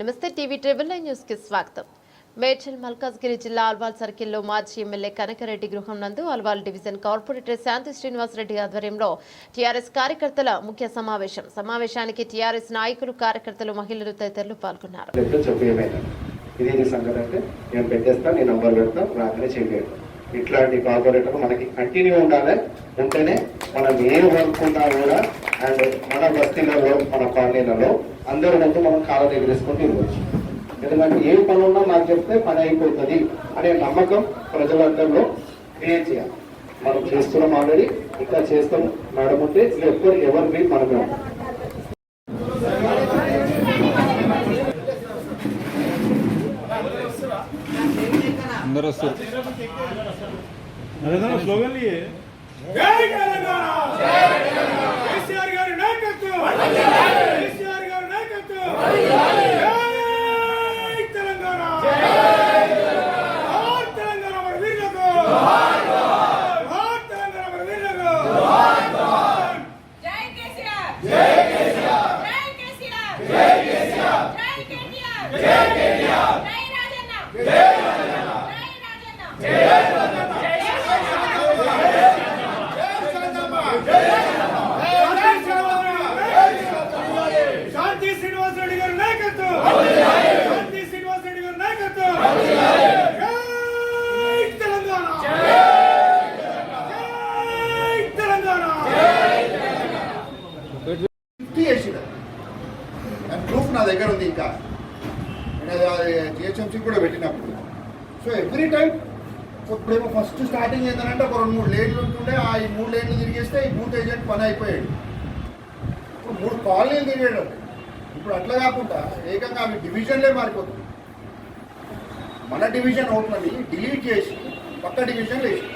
నమస్తే TV triple nine న్యూస్కి స్వాగతం. మేడ్చల్ మల్కాజ్గిరి జిల్లా అల్వాల్ సర్కిల్లో మాజీ ఎమ్మెల్యే కనకరెడ్డి గృహం నందు అల్వాల్ డివిజన్ కార్పొరేటర్ శాంతి శ్రీనివాసరెడ్డి ఆధ్వర్యంలో టీఆర్ఎస్ కార్యకర్తల ముఖ్య సమావేశం. సమావేశానికి టీఆర్ఎస్ నాయకులు కార్యకర్తలు మహిళలు తదితరులు పాల్గొన్నారు. ఇట్లాంటి కార్పొరేటర్ మనకి కంటిన్యూ ఉండాలి ఉంటేనే మనం ఏం వర్క్ ఉన్నా కూడా అండ్ మన బస్తీలలో మన కాలనీలలో అందరి ముందు మనం కాలం ఎగిరేసుకుంటూ ఇవ్వచ్చు ఎందుకంటే ఏ పని ఉన్నా నాకు చెప్తే పని అయిపోతుంది అనే నమ్మకం ప్రజలందరిలో క్రియేట్ చేయాలి. మనం చేస్తున్నాం ఆల్రెడీ ఇంకా చేస్తాం. మేడం ఉంటే ఎవ్వరు ఎవరి మనమే ఉంటాం. అందరూ వస్తారు. अरे కేసీఆర్ గారి నాయకత్వం కేసీఆర్ గారి నాయకత్వం తెలంగాణ తెలంగాణ మన వీరులకు తెలంగాణ మన వీరులకు జై కేసీఆర్ జై కేసీఆర్ జై కేసీఆర్ జై కేసీఆర్ జై కేసీఆర్ ప్రూఫ్ నా దగ్గర ఉంది ఇంకా. జిహెచ్ఎంసీ కూడా పెట్టినప్పుడు. సో ఎవ్రీ టైం ఇప్పుడేమో ఫస్ట్ స్టార్టింగ్ ఏంటంటే ఒక రెండు మూడు లేన్లు ఉంటుండే ఆ ఈ మూడు లేన్లు తిరిగేస్తే ఈ బూత్ ఏజెంట్ పని అయిపోయాడు ఇప్పుడు మూడు కాలనీలు తిరిగాడు ఇప్పుడు అట్లా కాకుండా ఏకంగా అవి డివిజన్లే మారిపోతుంది మన డివిజన్ ఓట్లని డిలీట్ చేసి పక్క డివిజన్ వేసి.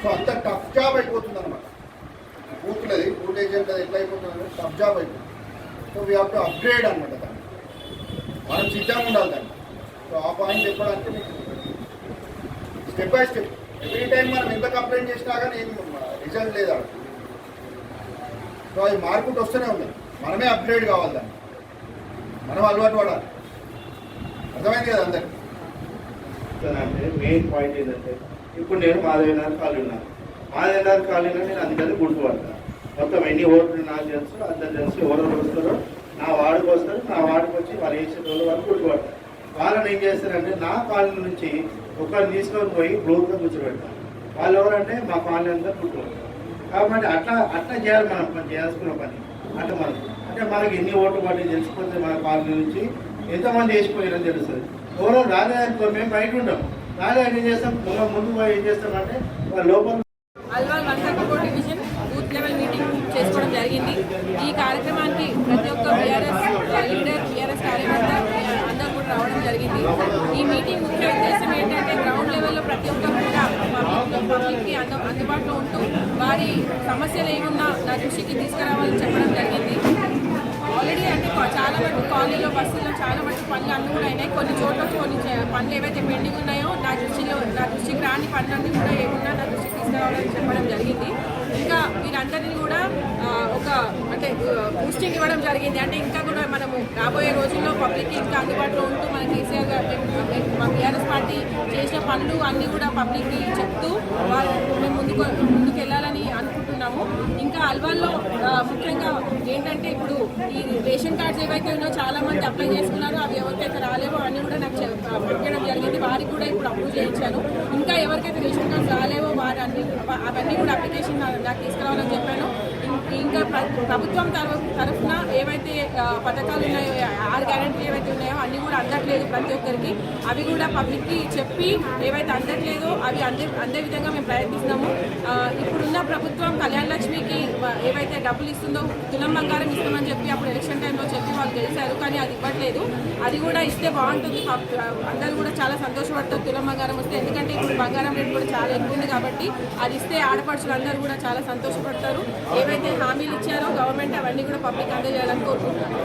సో అంత టఫ్ జాబ్ అయిపోతుంది అనమాట బూత్లది బూత్ ఏజెంట్ అది ఎట్లా అయిపోతుంది టఫ్ జాబ్ అయిపోతుంది. So we have to upgrade అనమాట దాన్ని. మనం సిద్ధంగా ఉండాలి దాన్ని. సో ఆ పాయింట్ చెప్పడానికి మీకు step by step every time మనం ఎంత కంప్లైంట్ చేసినా కానీ ఏం రిజల్ట్ లేదు అక్కడ. సో అది మార్పుట్ వస్తూనే ఉంది మనమే అప్గ్రేడ్ కావాలి దాన్ని. మనం అలవాటు పడాలి. అర్థమైంది కదా అందరికి? అంటే మెయిన్ పాయింట్ ఏంటంటే ఇప్పుడు నేను మాధవనాథ్ కాలనీ ఉన్నాను. మాధవనాథ్ కాలనీలో నేను అందుకని గుర్తుపడతాను మొత్తం ఎన్ని ఓట్లు నాకు తెలుసు అందరు తెలుసు ఎవరెవరు వస్తారో. నా వాడికి వస్తారు నా వార్డుకు వచ్చి వాళ్ళు వేసిన రోజు వాళ్ళు గుర్తుపడతారు వాళ్ళని ఏం చేస్తారంటే నా కాలనీ నుంచి ఒకరిని తీసుకొని పోయి బ్లోక్లో కూర్చోబెడతారు వాళ్ళు ఎవరంటే మా కాలనీ అంతా గుర్తుపడతారు కాబట్టి అట్లా అట్లా చేయాలి మనం మనం చేయాల్సుకున్న పని. అట్లా మనం. అంటే మనకి ఎన్ని ఓట్లు పట్టి తెలిసిపోతే మన కాలనీ నుంచి ఎంతమంది వేసిపోయారో తెలుస్తుంది ఎవరో రాలేదనుకో మేము బయట ఉంటాం రాలేదు ఏం చేస్తాం? ముందు ముందు ఏం చేస్తామంటే వాళ్ళ లోపల Alwal division booth level meeting చేసుకోవడం జరిగింది. ఈ కార్యక్రమానికి ప్రతి ఒక్క బీఆర్ఎస్ లీడర్ బీఆర్ఎస్ కార్యకర్త అందరూ కూడా రావడం జరిగింది. ఈ మీటింగ్ ముఖ్య ఉద్దేశం ఏంటంటే గ్రౌండ్ లెవెల్లో ప్రతి ఒక్కరు కూడా పబ్లిక్కి అందుబాటులో ఉంటూ వారి సమస్యలు ఏమున్నా నా దృష్టికి తీసుకురావాలని చెప్పడం జరిగింది. ఆల్రెడీ అంటే చాలా మటుకు కాలనీలో బస్సుల్లో చాలా మటుకు పనులు అన్నీ కూడా అయినాయి. కొన్ని చోట్ల కొన్ని పనులు ఏవైతే పెండింగ్ ఉన్నాయో నా దృష్టిలో నా దృష్టికి రాని పనులన్నీ కూడా ఏమున్నా నా దృష్టికి తీసుకురావాలని చెప్పడం జరిగింది. ఇంకా వీరందరినీ కూడా ఒక అంటే బూస్టింగ్ ఇవ్వడం జరిగింది. అంటే ఇంకా కూడా మనము రాబోయే రోజుల్లో పబ్లిక్కి ఇంకా అందుబాటులో ఉంటూ మన కేసీఆర్ గారు మా బీఆర్ఎస్ పార్టీ చేసిన పనులు అన్నీ కూడా పబ్లిక్కి చెప్తూ వాళ్ళు మేము ముందుకు ముందుకు వెళ్ళాలని చేస్తున్నాము. ఇంకా అల్వాల్లో ముఖ్యంగా ఏంటంటే ఇప్పుడు ఈ రేషన్ కార్డ్స్ ఏవైతే ఉన్నాయో చాలా మంది అప్లై చేసుకున్నారు అవి ఎవరికైతే రాలేవో అన్నీ కూడా నాకు చెప్- పంపించడం జరిగింది. వారికి కూడా ఇప్పుడు అప్రూవ్ చేయించాను. ఇంకా ఎవరికైతే రేషన్ కార్డ్స్ రాలేవో వారు అన్ని అవన్నీ కూడా అప్లికేషన్ నాకు తీసుకురావాలని చెప్పాను. ఇంకా ప్రభుత్వం తరఫు తరఫున ఏవైతే పథకాలు ఉన్నాయో ఆరు గ్యారెంటీలు ఏవైతే ఉన్నాయో అన్నీ కూడా అందట్లేదు ప్రతి ఒక్కరికి. అవి కూడా పబ్లిక్కి చెప్పి ఏవైతే అందట్లేదో అవి అందే అందే విధంగా మేము ప్రయత్నిస్తున్నాము. ఇప్పుడున్న ప్రభుత్వం కళ్యాణ లక్ష్మికి ఏవైతే డబ్బులు ఇస్తుందో తులం బంగారం ఇస్తామని చెప్పి అప్పుడు ఎలక్షన్ టైంలో చెప్పి వాళ్ళు గెలిచారు కానీ అది ఇవ్వట్లేదు. అది కూడా ఇస్తే బాగుంటుంది. పబ్- అందరూ కూడా చాలా సంతోషపడతారు తులం బంగారం వస్తే. ఎందుకంటే ఇప్పుడు బంగారం రేటు కూడా చాలా ఎక్కువ ఉంది కాబట్టి అది ఇస్తే ఆడపడుచులు అందరూ కూడా చాలా సంతోషపడతారు. ఏవైతే హామీలు ఇచ్చారో గవర్నమెంట్ అవన్నీ కూడా పబ్లిక్ అందజేయాలని కోరుకుంటున్నాను.